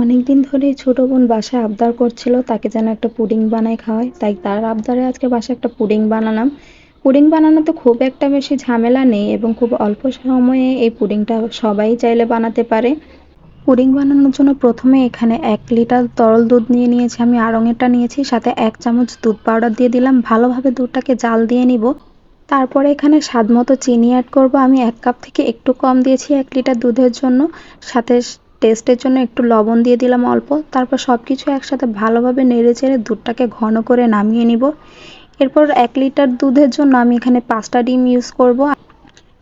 অনেক দিন ধরেই ছোট বোন বাসায় আবদার করছিল, তাকে যেন একটা পুডিং বানায় খাওয়ায়। তাই তার আবদারে আজকে বাসায় একটা পুডিং বানালাম। পুডিং বানানোতে খুব একটা বেশি ঝামেলা নেই এবং খুব অল্প সময়ে এই পুডিংটা সবাই চাইলে বানাতে পারে। পুডিং বানানোর জন্য প্রথমে এখানে এক লিটার তরল দুধ নিয়ে নিয়েছি আমি আড়ঙেরটা নিয়েছি, সাথে এক চামচ দুধ পাউডার দিয়ে দিলাম। ভালোভাবে দুধটাকে জাল দিয়ে নিব। তারপরে এখানে স্বাদ মতো চিনি অ্যাড করব। আমি এক কাপ থেকে একটু কম দিয়েছি এক লিটার দুধের জন্য। সাথে টেস্টের জন্য একটু লবণ দিয়ে দিলাম অল্প। তারপর সব কিছু একসাথে ভালোভাবে নেড়ে চেড়ে দুধটাকে ঘন করে নামিয়ে নিব। এরপর এক লিটার দুধের জন্য আমি এখানে পাঁচটা ডিম ইউজ করব।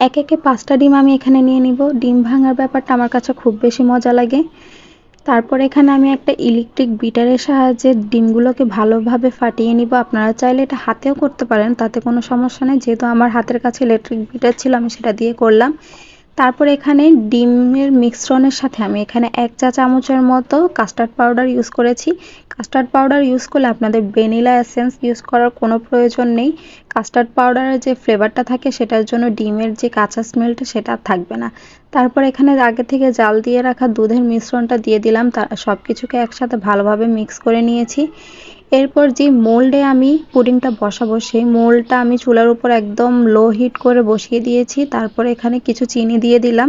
এক একে পাঁচটা ডিম আমি এখানে নিয়ে নিব। ডিম ভাঙার ব্যাপারটা আমার কাছে খুব বেশি মজা লাগে। তারপর এখানে আমি একটা ইলেকট্রিক বিটারের সাহায্যে ডিমগুলোকে ভালোভাবে ফাটিয়ে নিব। আপনারা চাইলে এটা হাতেও করতে পারেন, তাতে কোনো সমস্যা নেই। যেহেতু আমার হাতের কাছে ইলেকট্রিক বিটার ছিল, আমি সেটা দিয়ে করলাম। তারপর এখানে ডিমের মিশ্রণের সাথে আমি এখানে এক চা চামচের মতো কাস্টার্ড পাউডার ইউজ করেছি। কাস্টার্ড পাউডার ইউজ করলে আপনাদের ভ্যানিলা এসেন্স ইউজ করার কোনো প্রয়োজন নেই। কাস্টার্ড পাউডারের যে ফ্লেভারটা থাকে সেটার জন্য ডিমের যে কাঁচা স্মেলটা সেটা থাকবে না। তারপর এখানে আগে থেকে জাল দিয়ে রাখা দুধের মিশ্রণটা দিয়ে দিলাম। তা সব কিছুকে একসাথে ভালোভাবে মিক্স করে নিয়েছি। এরপর যে মোল্ডে আমি পুডিংটা বসাবো, সেই মোল্ডটা আমি চুলার উপর একদম লো হিট করে বসিয়ে দিয়েছি। তারপর এখানে কিছু চিনি দিয়ে দিলাম।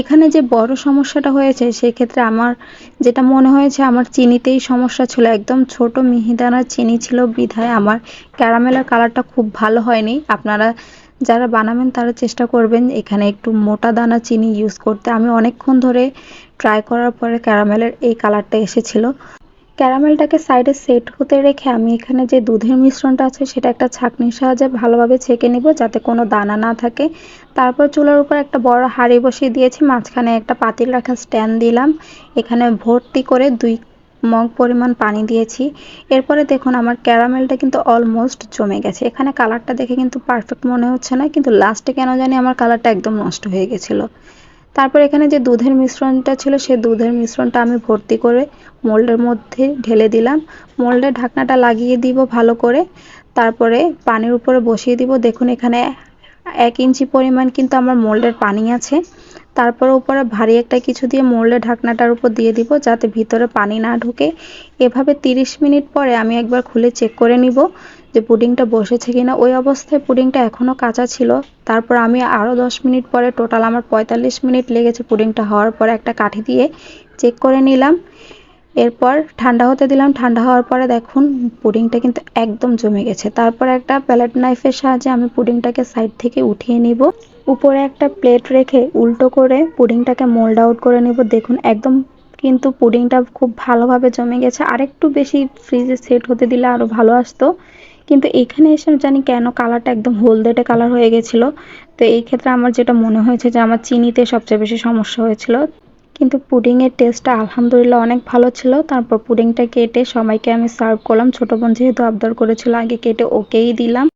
এখানে যে বড় সমস্যাটা হয়েছে, সেক্ষেত্রে আমার যেটা মনে হয়েছে, আমার চিনিতেই সমস্যা ছিল। একদম ছোট মিহিদানার চিনি ছিল বিধায় আমার ক্যারামেলের কালারটা খুব ভালো হয়নি। আপনারা যারা বানাবেন, তারা চেষ্টা করবেন এখানে একটু মোটা দানা চিনি ইউজ করতে। আমি অনেকক্ষণ ধরে ট্রাই করার পরে ক্যারামেলের এই কালারটা এসেছিল। ক্যারামেলটাকে সাইডে সেট হতে রেখে আমি এখানে যে দুধের মিশ্রণটা আছে সেটা একটা ছাঁকনির সাহায্যে ভালোভাবে ছেঁকে নিব যাতে কোনো দানা না থাকে। তারপর চুলার উপর একটা বড় হাঁড়ি বসিয়ে দিয়েছি, মাঝখানে একটা পাতিল রাখা স্ট্যান্ড দিলাম। এখানে ভর্তি করে দুই মগ পরিমাণ পানি দিয়েছি। এরপরে দেখুন আমার ক্যারামেলটা কিন্তু অলমোস্ট জমে গেছে। এখানে কালারটা দেখে কিন্তু পারফেক্ট মনে হচ্ছে না, কিন্তু লাস্টে কেন জানি আমার কালারটা একদম নষ্ট হয়ে গেছিল। তারপর এখানে যে দুধের মিশ্রণটা ছিল, সে দুধের মিশ্রণটা আমি ভর্তি করে মোল্ডের মধ্যে ঢেলে দিলাম। মোল্ডের ঢাকনাটা লাগিয়ে দিব ভালো করে। তারপরে পানির উপরে বসিয়ে দিব। দেখুন, এখানে এক ইঞ্চি পরিমাণ কিন্তু আমার মোল্ডের পানি আছে। তারপর উপরে ভারী একটা কিছু দিয়ে মোল্ডের ঢাকনাটার উপর দিয়ে দিব, যাতে ভিতরে পানি না ঢুকে। এভাবে 30 মিনিট পরে আমি একবার খুলে চেক করে নিব। যে পুডিংটা বসেছে কিনা, ওই অবস্থায় পুডিংটা এখনও কাঁচা ছিল। তারপর আমি আরও দশ মিনিট পরে টোটাল আমার পঁয়তাল্লিশ মিনিট লেগেছে পুডিংটা হওয়ার পরে একটা কাঠি দিয়ে চেক করে নিলাম। এরপর ঠান্ডা হতে দিলাম। ঠান্ডা হওয়ার পরে দেখুন, পুডিংটা কিন্তু একদম জমে গেছে। তারপর একটা প্যালেট নাইফের সাহায্যে আমি পুডিংটাকে সাইড থেকে উঠিয়ে নিব। উপরে একটা প্লেট রেখে উল্টো করে পুডিংটাকে মোল্ড আউট করে নিব। দেখুন, একদম কিন্তু পুডিংটা খুব ভালোভাবে জমে গেছে। আরেকটু বেশি ফ্রিজে সেট হতে দিলে আরও ভালো আসতো। কিন্তু এখানে এসে জানি কেন কালারটা একদম হলদেটে কালার হয়ে গেছিল। তো এই ক্ষেত্রে আমার যেটা মনে হয়েছে যে আমার চিনিতে সবচেয়ে বেশি সমস্যা হয়েছিল। কিন্তু পুডিংয়ের টেস্টটা আলহামদুলিল্লাহ অনেক ভালো ছিল। তারপর পুডিংটা কেটে সবাইকে আমি সার্ভ করলাম। ছোটো বোন যেহেতু আবদার করেছিল, আগে কেটে ওকেই দিলাম।